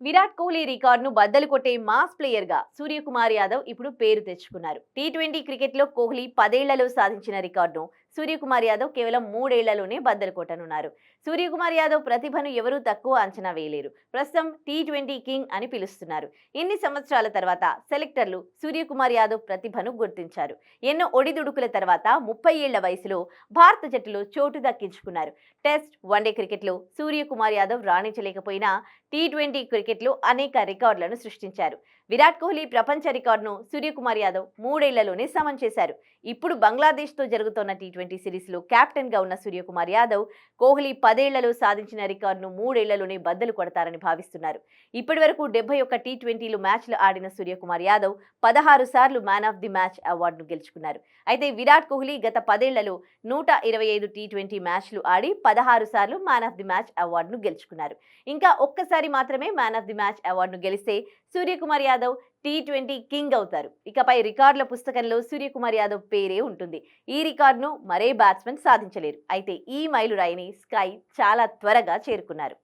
విరాట్ కోహ్లీ రికార్డును బద్దలు కొట్టే మాస్ ప్లేయర్గా సూర్యకుమార్ యాదవ్ ఇప్పుడు పేరు తెచ్చుకున్నారు. టీ ట్వంటీ క్రికెట్లో కోహ్లీ పదేళ్ళలో సాధించిన రికార్డును సూర్యకుమార్ యాదవ్ కేవలం మూడేళ్ళలోనే బద్దలు కొట్టనున్నారు. సూర్యకుమార్ యాదవ్ ప్రతిభను ఎవరూ తక్కువ అంచనా వేయలేరు. ప్రస్తుతం టీ ట్వంటీ కింగ్ అని పిలుస్తున్నారు. ఇన్ని సంవత్సరాల తర్వాత సెలెక్టర్లు సూర్యకుమార్ యాదవ్ ప్రతిభను గుర్తించారు? ఎన్నో ఒడిదుడుకుల తర్వాత ముప్పై ఏళ్ళ వయసులో భారత జట్టులో చోటు దక్కించుకున్నారు. టెస్ట్ వన్డే క్రికెట్లో సూర్యకుమార్ యాదవ్ రాణించలేకపోయినా టీ ట్వంటీ క్రికెట్లో అనేక రికార్డులను సృష్టించారు. విరాట్ కోహ్లీ ప్రపంచ రికార్డును సూర్యకుమార్ యాదవ్ మూడేళ్ళలోనే సమం చేశారు. ఇప్పుడు బంగ్లాదేశ్తో జరుగుతున్న టీ ట్వంటీ సిరీస్లో కెప్టెన్గా ఉన్న సూర్యకుమార్ యాదవ్ కోహ్లీ పదేళ్ళలో సాధించిన రికార్డును మూడేళ్ళలోనే బద్దలు కొడతారని భావిస్తున్నారు. ఇప్పటి వరకు డెబ్బై ఒక్క టీ ట్వంటీలు మ్యాచ్లు ఆడిన సూర్యకుమార్ యాదవ్ పదహారు సార్లు మ్యాన్ ఆఫ్ ది మ్యాచ్ అవార్డును గెలుచుకున్నారు. అయితే విరాట్ కోహ్లీ గత పదేళ్ళలో నూట ఇరవై ఐదు టీ ట్వంటీ మ్యాచ్లు ఆడి పదహారు సార్లు మ్యాన్ ఆఫ్ ది మ్యాచ్ అవార్డును గెలుచుకున్నారు. ఇంకా ఒక్కసారి మాత్రమే మ్యాన్ ఆఫ్ ది మ్యాచ్ అవార్డును గెలిస్తే Suryakumar Yadav T twenty king అవుతారు. ఇకపై రికార్డుల పుస్తకంలో సూర్యకుమార్ యాదవ్ పేరే ఉంటుంది. ఈ రికార్డును మరే బ్యాట్స్మెన్ సాధించలేరు. అయితే ఈ మైలురాయిని స్కై చాలా త్వరగా చేరుకున్నారు.